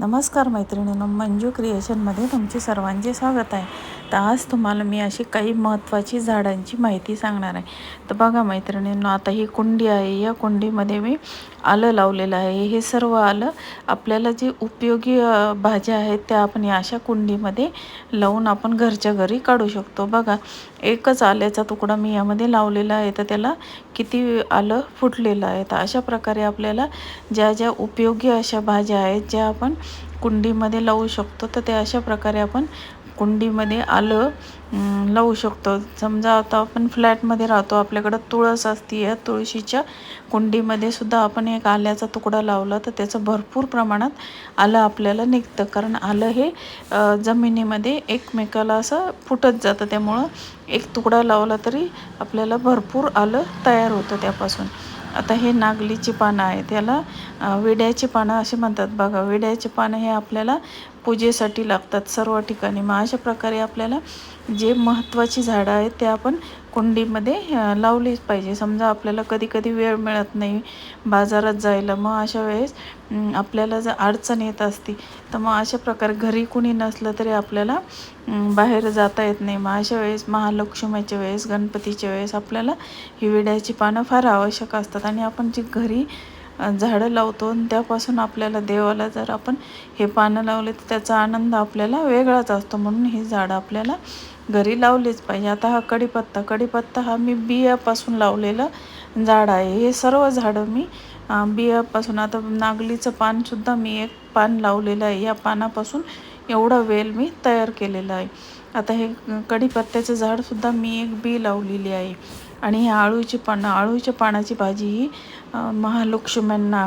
नमस्कार मैत्रिणींनो मंजू क्रिएशनमध्ये तुमचे सर्वांचे स्वागत आहे. तर आज तुम्हाला मी अशी काही महत्त्वाची झाडांची माहिती सांगणार आहे. तर बघा मैत्रिणींनो आता ही कुंडी आहे. या कुंडीमध्ये मी आलं लावलेलं आहे. हे सर्व आलं आपल्याला जे उपयोगी भाज्या आहेत त्या आपण या अशा कुंडीमध्ये लावून आपण घरच्या घरी काढू शकतो. बघा एकच आल्याचा तुकडा मी यामध्ये लावलेला आहे. तर त्याला किती आलं फुटलेलं आहे. तर अशा प्रकारे आपल्याला ज्या ज्या उपयोगी अशा भाज्या आहेत ज्या आपण कुंडीमध्ये लावू शकतो. तर ते अशा प्रकारे आपण कुंडीमध्ये आलं लावू शकतो. समजा आता आपण फ्लॅटमध्ये राहतो आपल्याकडं तुळस असते या तुळशीच्या कुंडीमध्ये सुद्धा आपण एक आल्याचा तुकडा लावला तर त्याचं भरपूर प्रमाणात आलं आपल्याला निघतं. कारण आलं हे जमिनीमध्ये एकमेकाला असं फुटत जातं. त्यामुळं एक तुकडा लावला तरी आपल्याला भरपूर आलं तयार होतं त्यापासून. आता हे नागलीची पानं आहेत त्याला विड्याची पानं असे म्हणतात बघा. विड्याची पानं हे आपल्याला पूजेसाठी लागतात सर्व ठिकाणी. मग अशा प्रकारे आपल्याला जे महत्त्वाची झाडं आहेत ते आपण कुंडीमध्ये लावलीच पाहिजे. समजा आपल्याला कधी कधी वेळ मिळत नाही बाजारात जायला मग अशा वेळेस आपल्याला जर अडचण येत असती तर मग अशा प्रकारे घरी कुणी नसलं तरी आपल्याला बाहेर जाता येत नाही. मग अशा वेळेस महालक्ष्मीच्या वेळेस गणपतीच्या वेळेस आपल्याला ही विड्याची पानं फार आवश्यक असतात. आणि आपण जी घरी झाडं लावतो आणि त्यापासून आपल्याला देवाला जर आपण हे पानं लावले तर त्याचा आनंद आपल्याला वेगळाच असतो. म्हणून ही झाडं आपल्याला घरी लावलीच पाहिजे. आता हा कढीपत्ता कढीपत्ता हा मी बियापासून लावलेलं झाड आहे. हे सर्व झाडं मी बियापासून आता नागलीचं पानसुद्धा मी एक पान लावलेलं आहे. या पानापासून एवढा वेल मी तयार केलेला आहे. आता हे कढीपत्त्याचं झाडसुद्धा मी एक बी लावलेली आहे. आणि हे आळूची पानं आळूच्या पानाची भाजी ही महालक्ष्म्यांना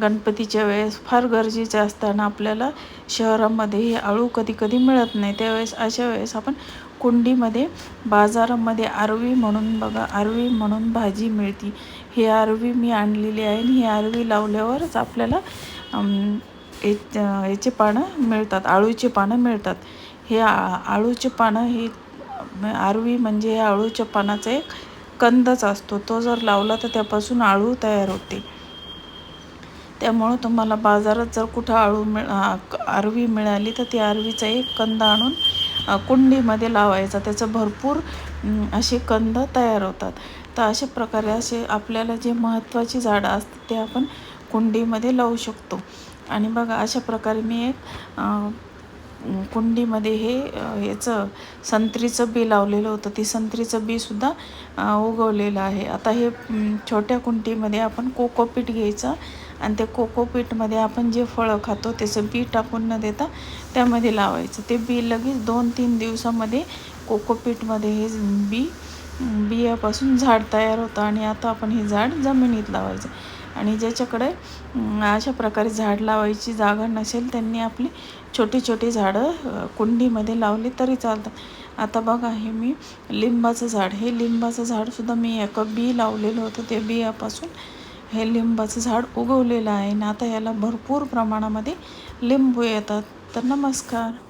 गणपतीच्या वेळेस फार गरजेचे असताना आपल्याला शहरामध्ये हे आळू कधी कधी मिळत नाही. त्यावेळेस अशा वेळेस आपण कुंडीमध्ये बाजारामध्ये आरवी म्हणून बघा आरवी म्हणून भाजी मिळती. ही आरवी मी आणलेली आहे आणि ही आरवी लावल्यावरच आपल्याला याचे पानं मिळतात आळूची पानं मिळतात. हे आळूचे पानं ही आरवी म्हणजे हे आळूच्या पानाचं एक कंदच असतो. तो जर लावला तर त्यापासून आळू तयार होते. त्यामुळं तुम्हाला बाजारात जर कुठं आळू मिळ आरवी मिळाली तर ती आरवीचा एक कंद आणून कुंडीमध्ये लावायचा. त्याचं भरपूर असे कंद तयार होतात. तर अशा प्रकारे असे आपल्याला जे महत्त्वाची झाडं असतात ते आपण कुंडीमध्ये लावू शकतो. आणि बघा अशा प्रकारे मी एक कुंडीमध्ये हे याचं संत्रीचं बी लावलेलं होतं. ती संत्रीचं बीसुद्धा उगवलेलं आहे. आता हे छोट्या कुंडीमध्ये आपण कोकोपीट घ्यायचं आणि ते कोकोपीटमध्ये आपण जे फळं खातो त्याचं बी टाकून न देता त्यामध्ये लावायचं. ते बी लगेच दोन तीन दिवसामध्ये कोकोपीटमध्ये हे बी बियापासून झाड तयार होतं आणि आता आपण हे झाड जमिनीत लावायचं. आणि ज्याच्याकडे अशा प्रकारे झाड लावायची जागा नसेल त्यांनी आपली छोटी छोटी झाडं कुंडीमध्ये लावली तरी चालतात आता बघा हे मी लिंबाचं झाड हे लिंबाचं झाडसुद्धा मी एका बी लावलेलं होतं ते बियापासून हे लिंबाचं झाड उगवलेलं आहे. आणि आता याला भरपूर प्रमाणामध्ये लिंबू येतात. तर नमस्कार.